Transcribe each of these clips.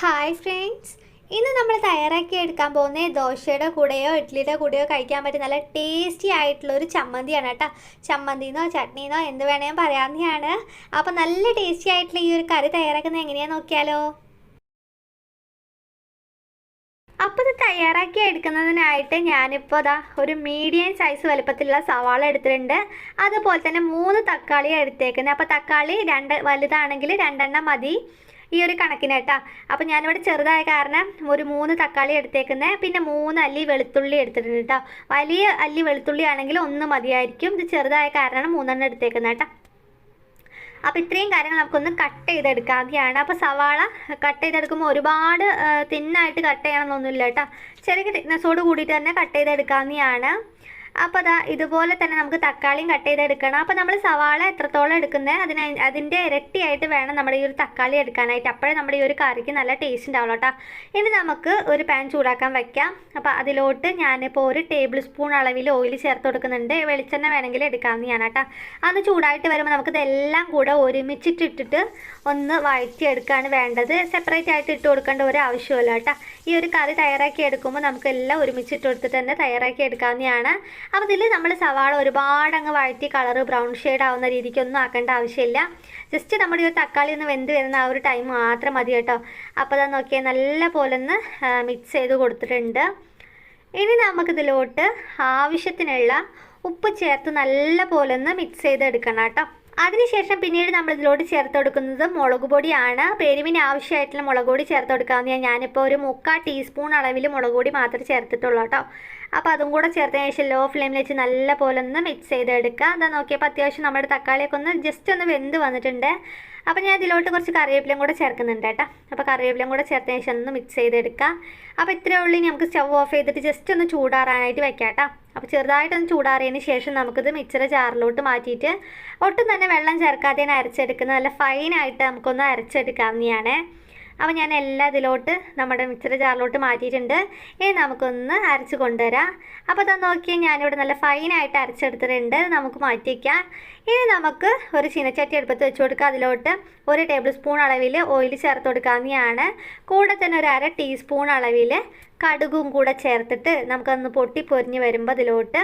Hi friends. ഇന്ന് നമ്മൾ തയ്യാറാക്കി എടുക്കാൻ പോകുന്നത് ദോശയുടെ കൂടെയോ ഇഡ്ഡലിയുടെ കൂടെയോ കഴിക്കാൻ പറ്റിയ നല്ല ടേസ്റ്റി ആയിട്ടുള്ള ഒരു ചമ്മന്തിയാണ് കേട്ടോ. ചമ്മന്തിന്നോ ചട്നിന്നോ എന്ത് വേണേലും പറയാവുന്നതാണ്. അപ്പോൾ നല്ല ടേസ്റ്റി ആയിട്ടുള്ള ഈ ഒരു കറി തയ്യാറാക്കുന്നത് എങ്ങനെയാണെന്ന് നോക്കിയാലോ. അപ്പോൾ ഇത് തയ്യാറാക്കി എടുക്കുന്നതിനായിട്ട് ഞാനിപ്പോൾ ദാ ഒരു മീഡിയം സൈസ് വലുപ്പത്തിലുള്ള സവാള എടുത്തിട്ടുണ്ട്. അതുപോലെ തന്നെ മൂന്ന് തക്കാളി എടുത്തേക്കുന്നത്. അപ്പോൾ തക്കാളി രണ്ട് വലുതാണെങ്കിൽ രണ്ടെണ്ണം മതി. ഈ ഒരു കണക്കിന് കേട്ടോ. അപ്പോൾ ഞാനിവിടെ ചെറുതായ കാരണം ഒരു മൂന്ന് തക്കാളി എടുത്തേക്കുന്നത് പിന്നെ മൂന്ന് അല്ലി വെളുത്തുള്ളി എടുത്തിട്ടുണ്ട് കേട്ടോ. വലിയ അല്ലി വെളുത്തുള്ളി ആണെങ്കിൽ ഒന്ന് മതിയായിരിക്കും. ഇത് ചെറുതായ കാരണമാണ് മൂന്നെണ്ണം എടുത്തേക്കുന്നത് കേട്ടോ. അപ്പോൾ ഇത്രയും കാര്യങ്ങൾ നമുക്കൊന്ന് കട്ട് ചെയ്തെടുക്കാവുന്നതാണ് അപ്പോൾ സവാള കട്ട് ചെയ്തെടുക്കുമ്പോൾ ഒരുപാട് തിന്നായിട്ട് കട്ട് ചെയ്യണമെന്നൊന്നുമില്ല കേട്ടോ. ചെറിയ തിക്നെസ്സോട് കൂടിയിട്ട് തന്നെ കട്ട് ചെയ്തെടുക്കാവുന്നതാണ് അപ്പോൾ അതാ ഇതുപോലെ തന്നെ നമുക്ക് തക്കാളിയും കട്ട് ചെയ്ത് എടുക്കണം അപ്പോൾ നമ്മൾ സവാള എത്രത്തോളം എടുക്കുന്നത് അതിന് അതിന്റെ ഇരട്ടിയായിട്ട് വേണം നമ്മുടെ ഈ ഒരു തക്കാളി എടുക്കാനായിട്ട്. അപ്പോഴേ നമ്മുടെ ഈ ഒരു കറിക്ക് നല്ല ടേസ്റ്റ് ഉണ്ടാവുള്ളൂ കേട്ടോ. ഇനി നമുക്ക് ഒരു പാൻ ചൂടാക്കാൻ വെക്കാം. അപ്പോൾ അതിലോട്ട് ഞാനിപ്പോൾ ഒരു ടേബിൾ സ്പൂൺ അളവിൽ ഓയിൽ ചേർത്ത് കൊടുക്കുന്നുണ്ട്. വെളിച്ചെണ്ണ വേണമെങ്കിൽ എടുക്കാമെന്ന് ഞാൻ കേട്ടോ. അന്ന് ചൂടായിട്ട് വരുമ്പോൾ നമുക്ക് നമുക്കിതെല്ലാം കൂടെ ഒരുമിച്ചിട്ടിട്ടിട്ട് ഒന്ന് വഴറ്റിയെടുക്കുകയാണ് വേണ്ടത്. സെപ്പറേറ്റ് ആയിട്ട് ഇട്ട് കൊടുക്കേണ്ട ഒരു ആവശ്യമില്ല കേട്ടോ. ഈ ഒരു കറി തയ്യാറാക്കി എടുക്കുമ്പോൾ നമുക്ക് എല്ലാം ഒരുമിച്ചിട്ട് കൊടുത്തിട്ട് തന്നെ തയ്യാറാക്കി എടുക്കാവുന്നതാണ്. അപ്പോൾ ഇതിൽ നമ്മൾ സവാള ഒരുപാട് അങ്ങ് വഴറ്റി കളർ ബ്രൗൺ ഷെയ്ഡ് ആവുന്ന രീതിക്കൊന്നും ആക്കേണ്ട ആവശ്യമില്ല. ജസ്റ്റ് നമ്മുടെ ഈ തക്കാളി ഒന്ന് വെന്ത് വരുന്ന ആ ഒരു ടൈം മാത്രം മതി കേട്ടോ. അപ്പോൾ അത് നോക്കിയാൽ നല്ല പോലെ ഒന്ന് മിക്സ് ചെയ്ത് കൊടുത്തിട്ടുണ്ട്. ഇനി നമുക്കിതിലോട്ട് ആവശ്യത്തിനുള്ള ഉപ്പ് ചേർത്ത് നല്ല പോലെ ഒന്ന് മിക്സ് ചെയ്തെടുക്കണം കേട്ടോ. അതിനുശേഷം പിന്നീട് നമ്മൾ ഇതിലോട്ട് ചേർത്ത് കൊടുക്കുന്നത് മുളക് പൊടിയാണ്. പെരുവിന് ആവശ്യമായിട്ടുള്ള മുളക് പൊടി ചേർത്ത് കൊടുക്കാമെന്ന് ഞാനിപ്പോൾ ഒരു മുക്കാൽ ടീസ്പൂൺ അളവിൽ മുളക് പൊടി മാത്രമേ ചേർത്തിട്ടുള്ളൂ കേട്ടോ. അപ്പോൾ അതും കൂടെ ചേർത്തതിന് ശേഷം ലോ ഫ്ലെയിമിൽ വെച്ച് നല്ല പോലെ ഒന്ന് മിക്സ് ചെയ്തെടുക്കുക. അതാ നോക്കിയപ്പോൾ അത്യാവശ്യം നമ്മുടെ തക്കാളിയൊക്കെ ഒന്ന് ജസ്റ്റ് ഒന്ന് വെന്ത് വന്നിട്ടുണ്ട്. അപ്പോൾ ഞാൻ ഇതിലോട്ട് കുറച്ച് കറിവേപ്പിലയും കൂടെ ചേർക്കുന്നുണ്ട് കേട്ടോ. അപ്പോൾ കറിവേപ്പിലയും കൂടെ ചേർത്തതിന് ശേഷം ഒന്ന് മിക്സ് ചെയ്തെടുക്കുക അപ്പോൾ ഇത്രയേ ഉള്ളൂ. നമുക്ക് സ്റ്റവ് ഓഫ് ചെയ്തിട്ട് ജസ്റ്റ് ഒന്ന് ചൂടാറാനായിട്ട് വെക്കാം കേട്ടോ. അപ്പോൾ ചെറുതായിട്ടൊന്ന് ചൂടാറിയതിന് ശേഷം നമുക്കിത് മിക്സറ് ചാറിലോട്ട് മാറ്റിയിട്ട് ഒട്ടും തന്നെ വെള്ളം ചേർക്കാതെ അരച്ചെടുക്കുന്നത്. നല്ല ഫൈനായിട്ട് നമുക്കൊന്ന് അരച്ചെടുക്കാവുന്നതാണ്. അപ്പോൾ ഞാൻ എല്ലാം ഇതിലോട്ട് നമ്മുടെ മിക്സർ ജാറിലോട്ട് മാറ്റിയിട്ടുണ്ട്. ഇനി നമുക്കൊന്ന് അരച്ച് കൊണ്ടുവരാം. അപ്പോൾ അത് നോക്കിയാൽ ഞാനിവിടെ നല്ല ഫൈനായിട്ട് അരച്ചെടുത്തിട്ടുണ്ട്. നമുക്ക് മാറ്റിക്കാം ഇനി നമുക്ക് ഒരു ചീനച്ചട്ടി എടുപ്പത്ത് വെച്ച് കൊടുക്കുക അതിലോട്ട് ഒരു ടേബിൾ സ്പൂൺ അളവിൽ ഓയിൽ ചേർത്ത് കൊടുക്കാവുന്നതാണ് കൂടെ തന്നെ ഒരു അര ടീസ്പൂൺ അളവിൽ കടുകും കൂടെ ചേർത്തിട്ട് നമുക്കൊന്ന് പൊട്ടി പൊരിഞ്ഞ് വരുമ്പോൾ അതിലോട്ട്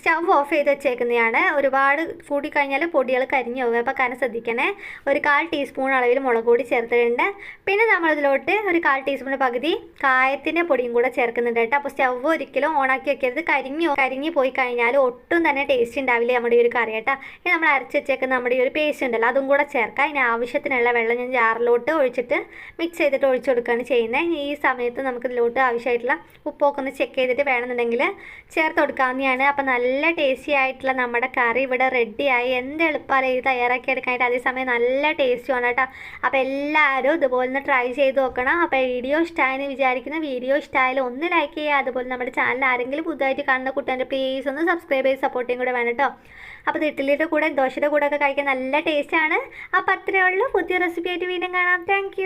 സ്റ്റവ് ഓഫ് ചെയ്ത് വെച്ചേക്കുന്നതാണ്. ഒരുപാട് കൂടിക്കഴിഞ്ഞാൽ പൊടികൾ കരിഞ്ഞു പോകും. അപ്പോൾ കാരണം ശ്രദ്ധിക്കണേ. ഒരു കാൽ ടീസ്പൂൺ അളവിൽ മുളക് പൊടി ചേർത്തിട്ടുണ്ട്. പിന്നെ നമ്മളിതിലോട്ട് ഒരു കാൽ ടീസ്പൂൺ പകുതി കായത്തിന്റെ പൊടിയും കൂടെ ചേർക്കുന്നുണ്ട് കേട്ടോ. അപ്പോൾ സ്റ്റവ് ഒരിക്കലും ഓണാക്കി വെക്കരുത്. കരിഞ്ഞു കരിഞ്ഞു പോയി കഴിഞ്ഞാൽ ഒട്ടും തന്നെ ടേസ്റ്റ് ഉണ്ടാവില്ല നമ്മുടെ ഈ ഒരു കറി കേട്ടോ. ഇനി നമ്മൾ അരച്ച് വെച്ചേക്കുന്ന നമ്മുടെ ഈ ഒരു പേസ്റ്റ് ഉണ്ടല്ലോ അതും കൂടെ ചേർക്കാം. ഇനി ആവശ്യത്തിനുള്ള വെള്ളം ഞാൻ ജാറിലോട്ട് ഒഴിച്ചിട്ട് മിക്സ് ചെയ്തിട്ട് ഒഴിച്ചു കൊടുക്കുകയാണ് ചെയ്യുന്നത്. ഈ സമയത്ത് നമുക്ക് ഇതിലോട്ട് ആവശ്യമായിട്ടുള്ള ഉപ്പൊക്കെ ഒന്ന് ചെക്ക് ചെയ്തിട്ട് വേണമെന്നുണ്ടെങ്കിൽ ചേർത്ത് കൊടുക്കാവുന്നതാണ്. അപ്പോൾ നല്ല ടേസ്റ്റി ആയിട്ടുള്ള നമ്മുടെ കറി ഇവിടെ റെഡിയായി എന്ത് എളുപ്പമാണ് ഇത് തയ്യാറാക്കി എടുക്കാനായിട്ട് അതേസമയം നല്ല ടേസ്റ്റുമാണ് കേട്ടോ. അപ്പോൾ എല്ലാവരും ഇതുപോലെ ഒന്ന് ട്രൈ ചെയ്ത് നോക്കണം. അപ്പോൾ വീഡിയോ ഇഷ്ടമായെന്ന് വിചാരിക്കുന്ന വീഡിയോ ഇഷ്ടമായാലും ഒന്ന് ലൈക്ക് ചെയ്യുക. അതുപോലെ നമ്മുടെ ചാനൽ ആരെങ്കിലും പുതുതായിട്ട് കാണുന്ന കുട്ടീന്റെ പ്ലീസ് ഒന്ന് സബ്സ്ക്രൈബ് ചെയ്ത് സപ്പോർട്ടിങ് കൂടെ വേണം കേട്ടോ. അപ്പോൾ ഇഡ്ഡലിയുടെ കൂടെ ദോശയുടെ കൂടെ ഒക്കെ കഴിക്കാൻ നല്ല ടേസ്റ്റാണ് അപ്പോൾ അത്രയേ ഉള്ളൂ. പുതിയ റെസിപ്പി ആയിട്ട് വീണ്ടും കാണാം. താങ്ക്